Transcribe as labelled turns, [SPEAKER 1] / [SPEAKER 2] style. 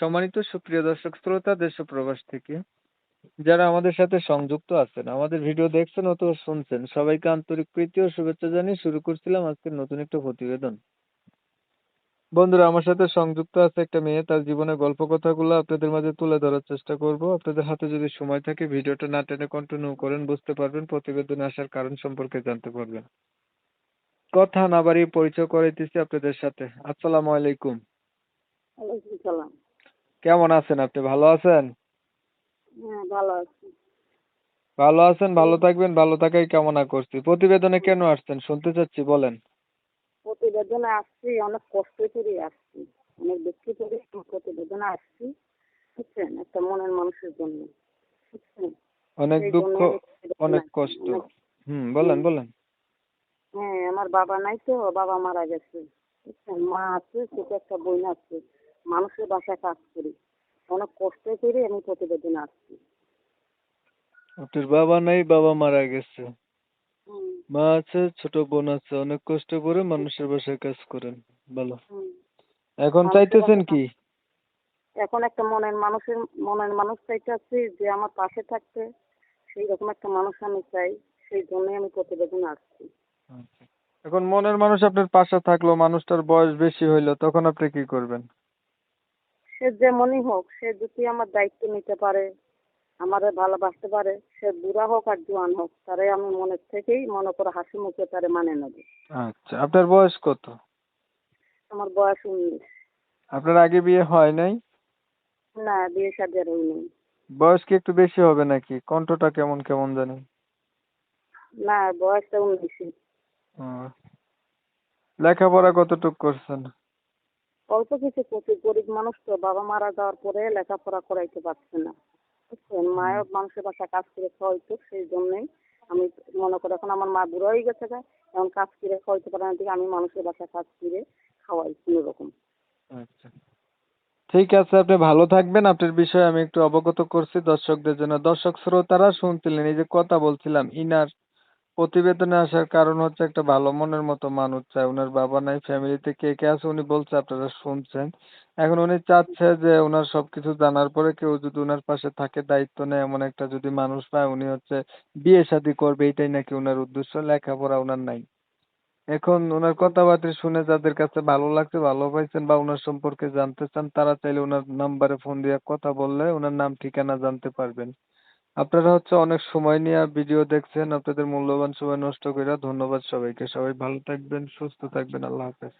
[SPEAKER 1] সম্মানিত সুপ্রিয় দর্শক, শ্রোতা দেশ ও প্রবাস থেকে যারা আমাদের সাথে সংযুক্ত আছেন, আমাদের ভিডিও দেখছেন অথবা শুনছেন, সবাইকে আন্তরিক প্রীতি ও শুভেচ্ছা জানিয়ে শুরু করছিলাম আজকের নতুন একটা প্রতিবেদন। বন্ধুরা, আমার সাথে সংযুক্ত আছে একটা মেয়ে, তার জীবনের গল্প কথাগুলো আপনাদের মাঝে তুলে ধরার চেষ্টা করব। আপনাদের হাতে যদি সময় থাকে, ভিডিওটা না টেনে কন্টিনিউ করেন, বুঝতে পারবেন প্রতিবেদনে আসার কারণ সম্পর্কে জানতে পারবেন। কথা না বাড়িয়ে পরিচয় করাইতেছি আপনাদের সাথে। আসসালামু আলাইকুম।
[SPEAKER 2] ওয়ালাইকুম সালাম।
[SPEAKER 1] কেমন আছেন আপনি ভালো আছেন?
[SPEAKER 2] হ্যাঁ ভালো আছি।
[SPEAKER 1] ভালো আছেন ভালো থাকবেন ভালো থাকাই কামনা করছি। প্রতিবেদনে কেন আসছেন শুনতে চাচ্ছি বলেন।
[SPEAKER 2] প্রতিবেদনে আসছি অনেক কষ্ট করে আসছি। অনেক দুঃখ করে প্রতিবেদনে আসছি বুঝছেন? একটা মনের মানুষের জন্য বুঝছেন?
[SPEAKER 1] অনেক দুঃখ অনেক কষ্ট। হুম বলেন বলেন।
[SPEAKER 2] হ্যাঁ আমার বাবা নাই তো বাবা মারা গেছে বুঝছেন? মা আছে ছোট একটা বোন আছে। মানুষের বাসায় কাজ করি। অনেক কষ্ট করে আমি প্রতিবেদনে আসছি।
[SPEAKER 1] আপনার বাবা নাই বাবা মারা গেছে। মা আছে ছোট বোন আছে অনেক কষ্ট করে মানুষের বাসায় কাজ করেন। বলো এখন চাইতেছেন কি?
[SPEAKER 2] এখন একটা মনের মানুষের মনের মানুষ চাইতেছি যে আমার পাশে থাকতে। সেই রকম একটা মানুষ আমি চাই সেই জন্যই আমি প্রতিবেদন আসছি।
[SPEAKER 1] আচ্ছা। এখন মনের মানুষ আপনার পাশে থাকল মানুষটার বয়স বেশি হইল তখন আপনি কি করবেন?
[SPEAKER 2] সে যেমনই হোক সে যদি আমার দায়িত্ব নিতে পারে আমারে ভালোবাসতে পারে সে বুড়া হোক আর জোয়ান হোক তারে আমি মনের থেকেই মনে করে হাসি মুখে তারে মানে নেব।
[SPEAKER 1] আচ্ছা আপনার বয়স কত?
[SPEAKER 2] আমার বয়স উনিশ।
[SPEAKER 1] আপনার আগে বিয়ে হয় নাই?
[SPEAKER 2] না বিয়ে শাদী আর হই নাই।
[SPEAKER 1] বয়স কি একটু বেশি হবে নাকি? কণ্ঠটা কেমন কেমন জানি।
[SPEAKER 2] না বয়সটা উনিশই।
[SPEAKER 1] ও। লেখাপড়া কতটুক করছেন?
[SPEAKER 2] অল্প কিছু করছি গরিব মানুষ তো বাবা মারা যাওয়ার পরে লেখাপড়া করাইতে পারছে না। বুঝছেন? মায়ের মানুষের বাসা কাজ করে খাওয়াইতো, সেই জন্যই আমি মনে করি এখন আমার মা বুড়ো হয়ে গেছে এখন কাজ করে খাওয়াইতে পারে না আমি মানুষের বাসা কাজ করে খাওয়াই কোনো রকম
[SPEAKER 1] আচ্ছা। ঠিক আছে, আপনি ভালো থাকবেন। আপনার বিষয়ে আমি একটু অবগত করছি দর্শকদের জন্য। দর্শক শ্রোতারা শুনছিলেন, এই যে কথা বলছিলাম, ইনার প্রতিবেদনে আসার কারণ হচ্ছে একটা ভালো মনের মতো মানুষ চায় ওনার বাবা নাই, ফ্যামিলিতে কে কে আছে উনি বলছে, আপনারা শুনছেন। এখন উনি চাচ্ছে যে ওনার সবকিছু জানার পরে কেউ যদি ওনার পাশে থাকে, দায়িত্ব নেয়, এমন একটা যদি মানুষ পায়, উনি হচ্ছে বিয়ে শাদী করবে, এটাই নাকি ওনার উদ্দেশ্য, লেখাপড়া ওনার নাই। এখন ওনার কথাবার্তা শুনে যাদের কাছে ভালো লাগছে, ভালো পাইছেন বা ওনার সম্পর্কে জানতে চান, তারা চাইলে ওনার নাম্বারে ফোন দিয়ে কথা বললে ওনার নাম, ঠিকানা জানতে পারবেন। আপনারা হচ্ছে অনেক সময় নিয়ে ভিডিও দেখছেন, আপনাদের মূল্যবান সময় নষ্ট করে ধন্যবাদ সবাইকে। সবাই ভালো থাকবেন, সুস্থ থাকবেন, আল্লাহ হাফেজ।